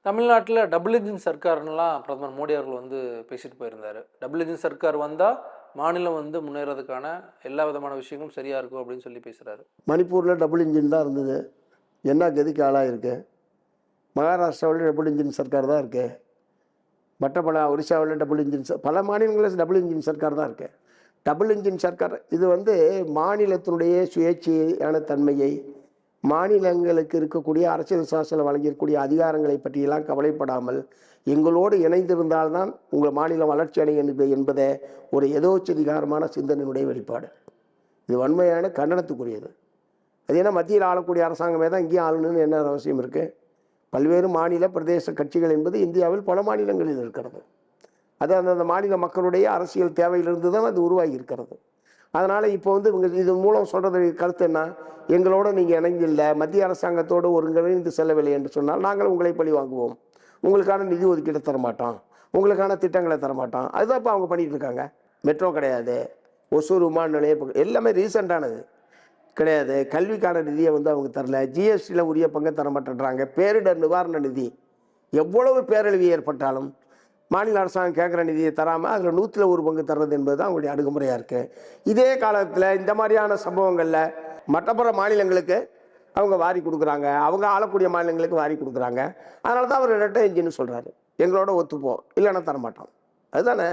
தமிழ்நாட்டில் double engine சர்க்கார்னுலாம் பிரதமர் மோடி அவர்கள் வந்து பேசிட்டு போயிருந்தார். டபுள் இன்ஜின் சர்க்கார் வந்தால் மாநிலம் வந்து முன்னேறதுக்கான எல்லா விதமான விஷயங்களும் சரியாக இருக்கும் அப்படின்னு சொல்லி பேசுகிறாரு மணிப்பூரில் டபுள் இன்ஜின் தான் இருந்தது. என்ன கதிக்கு ஆளாக இருக்கு? மகாராஷ்டிராவில் டபுள் இன்ஜின் சர்க்கார் தான் இருக்கு. மற்ற ஒரிசாவில் டபுள் இன்ஜின் ச- பல மாநிலங்களில் டபுள் இன்ஜின் சர்க்கார் தான் இருக்கு. டபுள் இன்ஜின் சர்க்கார் இது வந்து மாநிலத்தினுடைய சுயேட்சையான தன்மையை மாநிலங்களுக்கு இருக்கக்கூடிய அரசியல் சாசனம் வழங்கியிருக்கக்கூடிய அதிகாரங்களை பற்றியெல்லாம் கவலைப்படாமல் எங்களோடு இணைந்திருந்தால்தான் உங்கள் மாநிலம் வளர்ச்சி அடையும் என்பது- என்பதை ஒரு எதோச்சதிகாரமான சிந்தனையினுடைய வெளிப்பாடு. இது வன்மையான கண்டனத்துக்குரியது. அது ஏன்னா மத்தியில் ஆளக்கூடிய அரசாங்கமே தான் இங்கேயும் ஆளணும்னு என்ன அவசியம் இருக்குது பல்வேறு மாநில பிரதேச கட்சிகள் என்பது இந்தியாவில் பல மாநிலங்களில் இருக்கிறது. அது அந்தந்த மாநில மக்களுடைய அரசியல் தேவையிலிருந்து தான் அது உருவாகி இருக்கிறது. அதனால் இப்போ வந்து இவங்க இது மூலம் சொல்கிறது கருத்து என்ன? எங்களோட நீங்கள் இணைஞ்சில்லை மத்திய அரசாங்கத்தோடு ஒருங்கிணைந்து செல்லவில்லை என்று சொன்னால் நாங்கள் உங்களை பழி வாங்குவோம். உங்களுக்கான நிதி ஒதுக்கீடு தரமாட்டோம். உங்களுக்கான திட்டங்களை தரமாட்டோம். அதுதான் இப்போ அவங்க பண்ணிகிட்டு இருக்காங்க. மெட்ரோ கிடையாது. ஒசூர் விமான நிலையம் எல்லாமே ரீசெண்டானது கிடையாது. கல்விக்கான நிதியை வந்து அவங்க தரல. ஜிஎஸ்டியில் உரிய பங்கை தர மாட்டேன்றாங்க பேரிடர் நிவாரண நிதி. எவ்வளவு பேரழிவு ஏற்பட்டாலும் மாநில அரசாங்கம் கேட்குற நிதியை தராமல் அதில் நூற்றில் ஒரு பங்கு தர்றது என்பது தான் அவங்களுடைய அணுகுமுறையாக இருக்குது இதே காலத்தில் இந்த மாதிரியான சம்பவங்களில் மற்றப்புற மாநிலங்களுக்கு அவங்க வாரி கொடுக்குறாங்க. அவங்க ஆளக்கூடிய மாநிலங்களுக்கு வாரி கொடுக்குறாங்க. அதனால தான் அவர் ரெட்டை இன்ஜின்னு சொல்கிறாரு எங்களோட ஒத்துப்போம். இல்லைன்னா தரமாட்டோம். அதுதானே?